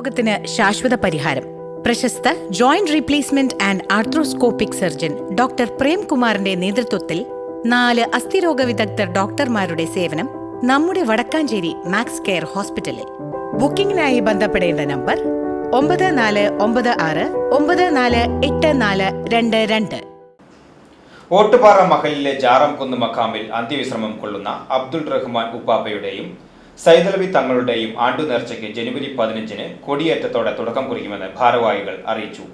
രോഗത്തിന് ശാശ്വത പരിഹാരം. പ്രശസ്ത joint replacement and arthroscopic surgeon doctor പ്രേംകുമാറിന്റെ നേതൃത്വത്തിൽ നാല് അസ്ഥിരോഗ വിദഗ്ധർ ഡോക്ടർമാരുടെ സേവനം നമ്മുടെ വടക്കാഞ്ചേരി മാക്സ് കെയർ ഹോസ്പിറ്റലിൽ. ബുക്കിംഗിനായി ബന്ധപ്പെടേണ്ട നമ്പർ ഒമ്പത് നാല് ഒമ്പത് ആറ് ഒമ്പത് നാല് എട്ട് നാല് രണ്ട് രണ്ട്. ഓട്ടുപാറ മഹലിലെ ജാറംകുന്ന് മഖാമിൽ അന്ത്യവിശ്രമം കൊള്ളുന്ന അബ്ദുൾ റഹ്മാൻ ഉപ്പാപ്പയുടെയും സൈതലവി തങ്ങളുടെയും ആണ്ടു നേർച്ചയ്ക്ക് ജനുവരി പതിനഞ്ചിന് കൊടിയേറ്റത്തോടെ തുടക്കം കുറിക്കുമെന്ന് ഭാരവാഹികൾ അറിയിച്ചു.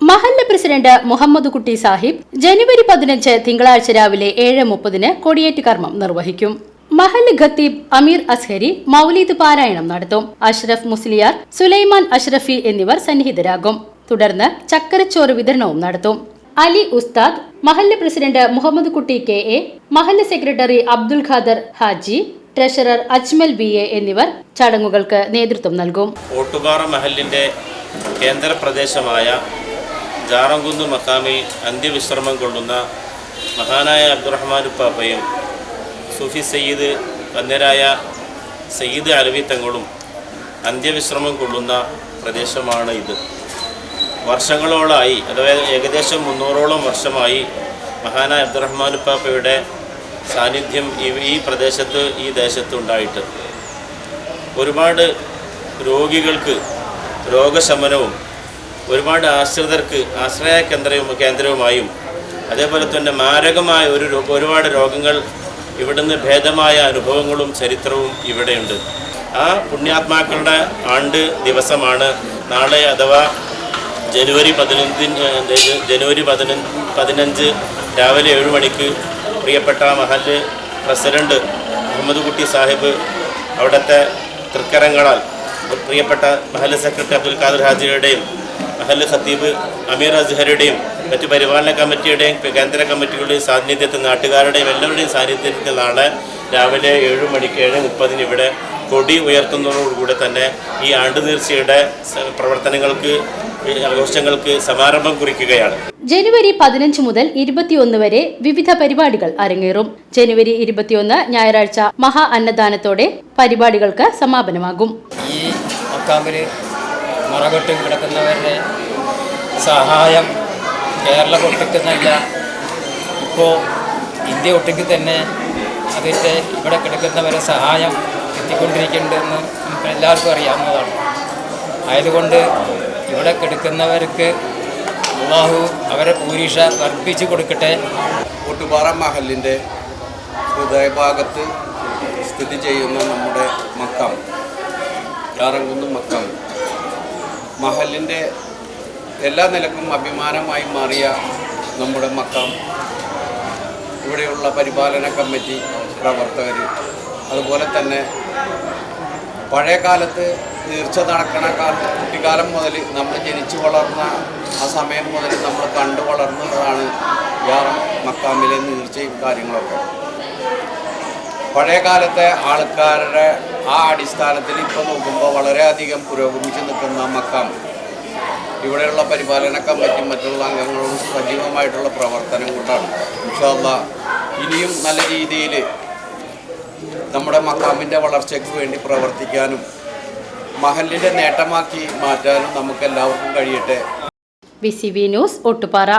മഹല്ല പ്രസിഡന്റ് മുഹമ്മദ് കുട്ടി സാഹിബ് ജനുവരി പതിനഞ്ച് തിങ്കളാഴ്ച രാവിലെ ഏഴ് മുപ്പതിന് കൊടിയേറ്റ് കർമ്മം നിർവഹിക്കും. മഹല്ല് ഖത്തീബ് അമീർ അസ്ഹരി മൗലീദ് പാരായണം നടത്തും. അഷ്റഫ് മുസ്ലിയാർ സുലൈമാൻ അഷ്റഫി എന്നിവർ സന്നിഹിതരാകും. തുടർന്ന് ചക്കരച്ചോറ് വിതരണവും നടത്തും. അലി ഉസ്താദ് മഹല്ല് president Muhammad Kutty K A മഹല്ല് secretary Abdul Khader Haji treasurer Ajmal B A എന്നിവർ ചടങ്ങുകൾക്ക് നേതൃത്വം നൽകും. ഓട്ടുപാറ മഹലിന്റെ കേന്ദ്രപ്രദേശമായ ജാറംകുന്ന് മക്കാമിൽ അന്ത്യവിശ്രമം കൊള്ളുന്ന മഹാനായ അബ്ദുറഹ്മാൻ ഉപ്പാപ്പയും സൂഫി സയ്യിദ് വന്യരായ സയ്യിദ് അലവി തങ്ങളും അന്ത്യവിശ്രമം കൊള്ളുന്ന പ്രദേശമാണ് ഇത്. വർഷങ്ങളോളായി അതായത് ഏകദേശം മുന്നൂറോളം വർഷമായി മഹാനായ അബ്ദുറഹ്മാൻ ഉപ്പാപ്പയുടെ സാന്നിധ്യം ഈ പ്രദേശത്ത് ഈ ദേശത്ത് ഉണ്ടായിട്ട് ഒരുപാട് രോഗികൾക്ക് രോഗശമനവും ഒരുപാട് ആശ്രിതർക്ക് ആശ്രയ കേന്ദ്രവും കേന്ദ്രവുമായും അതേപോലെ തന്നെ മാരകമായ ഒരു ഒരുപാട് രോഗങ്ങൾ ഇവിടുന്ന് ഭേദമായ അനുഭവങ്ങളും ചരിത്രവും ഇവിടെയുണ്ട്. ആ പുണ്യാത്മാക്കളുടെ ആണ്ട് ദിവസമാണ് നാളെ അഥവാ ജനുവരി പതിനഞ്ചിന് ജനുവരി പതിനഞ്ച് രാവിലെ ഏഴ് മണിക്ക് പ്രിയപ്പെട്ട മഹൽ പ്രസിഡന്റ് മുഹമ്മദ് കുട്ടി സാഹിബ് അവിടുത്തെ തൃക്കരങ്ങളാൽ പ്രിയപ്പെട്ട മഹൽ സെക്രട്ടറി അബ്ദുൽ ഖാദർ ഹാജിയുടെയും മഹൽ ഖത്തീബ് അമീർ അസ്ഹറുടെയും മറ്റു പരിപാലന കമ്മിറ്റിയുടെയും കേന്ദ്ര കമ്മിറ്റികളുടെയും സാന്നിധ്യത്തിൽ നാട്ടുകാരുടെയും എല്ലാവരുടെയും സാന്നിധ്യത്തിൽ നാളെ രാവിലെ ഏഴ് മണിക്ക് ഏഴ് മുപ്പതിന് ഇവിടെ കൊടി ഉയർത്തുന്നതോടുകൂടെ തന്നെ ഈ ആണ്ടുനീർച്ചയുടെ പ്രവർത്തനങ്ങൾക്ക് ആഘോഷങ്ങൾക്ക് സമാരംഭം കുറിക്കുകയാണ്. ജനുവരി പതിനഞ്ച് മുതൽ ഇരുപത്തിയൊന്ന് വരെ വിവിധ പരിപാടികൾ അരങ്ങേറും. ജനുവരി ഇരുപത്തിയൊന്ന് ഞായറാഴ്ച മഹാ അന്നദാനത്തോടെ പരിപാടികൾക്ക് സമാപനമാകും. ഈ മറകെട്ട് കിടക്കുന്നവരുടെ സഹായം കേരളം ഒട്ടിക്കുന്നല്ല ഇപ്പോൾ ഇന്ത്യ ഒട്ടിക്ക് തന്നെ അതിന്റെ ഇവിടെ കിടക്കുന്നവരെ സഹായം എത്തിക്കൊണ്ടിരിക്കുന്നുണ്ടെന്ന് എല്ലാവർക്കും അറിയാവുന്നതാണ്. ആയതുകൊണ്ട് ഇവിടെ കിടക്കുന്നവർക്ക് അള്ളാഹു അവരെ പൂരീഷ വർദ്ധിച്ചു കൊടുക്കട്ടെ. കൂട്ടുപാറ മഹലിന്റെ ഹൃദയഭാഗത്ത് സ്ഥിതി ചെയ്യുന്ന നമ്മുടെ മക്കാം യാറങ്കുന്ന് മക്കാം. മഹലിന്റെ എല്ലാ നിലക്കും അഭിമാനമായി മാറിയ നമ്മുടെ മക്കാം ഇവിടെയുള്ള പരിപാലന കമ്മിറ്റി പ്രവർത്തകർ അതുപോലെ തന്നെ പഴയ കാലത്ത് തീർച്ച നടക്കണ കാലം കുട്ടിക്കാലം മുതൽ നമ്മൾ ജനിച്ചു വളർന്ന ആ സമയം മുതൽ നമ്മൾ കണ്ടു വളർന്നതാണ് യാറ മക്കാമിലെ നീർച്ചയും കാര്യങ്ങളൊക്കെ. പഴയ കാലത്തെ ആൾക്കാരുടെ ആ അടിസ്ഥാനത്തിൽ ഇപ്പോൾ നോക്കുമ്പോൾ വളരെയധികം പുരോഗമിച്ച് നിൽക്കുന്ന മക്കാം. ഇവിടെയുള്ള പരിപാലന കമ്മിറ്റിയും മറ്റുള്ള അംഗങ്ങളും സജീവമായിട്ടുള്ള പ്രവർത്തനം കൊണ്ടാണ്. ഇൻഷാല്ല ഇനിയും നല്ല രീതിയിൽ നമ്മുടെ മക്കാമിന്റെ വളർച്ചയ്ക്ക് വേണ്ടി പ്രവർത്തിക്കാനും മഹലിന്റെ നേട്ടമാക്കി മാറ്റാനും നമുക്ക് എല്ലാവർക്കും കഴിയട്ടെ. B C B news Ottupara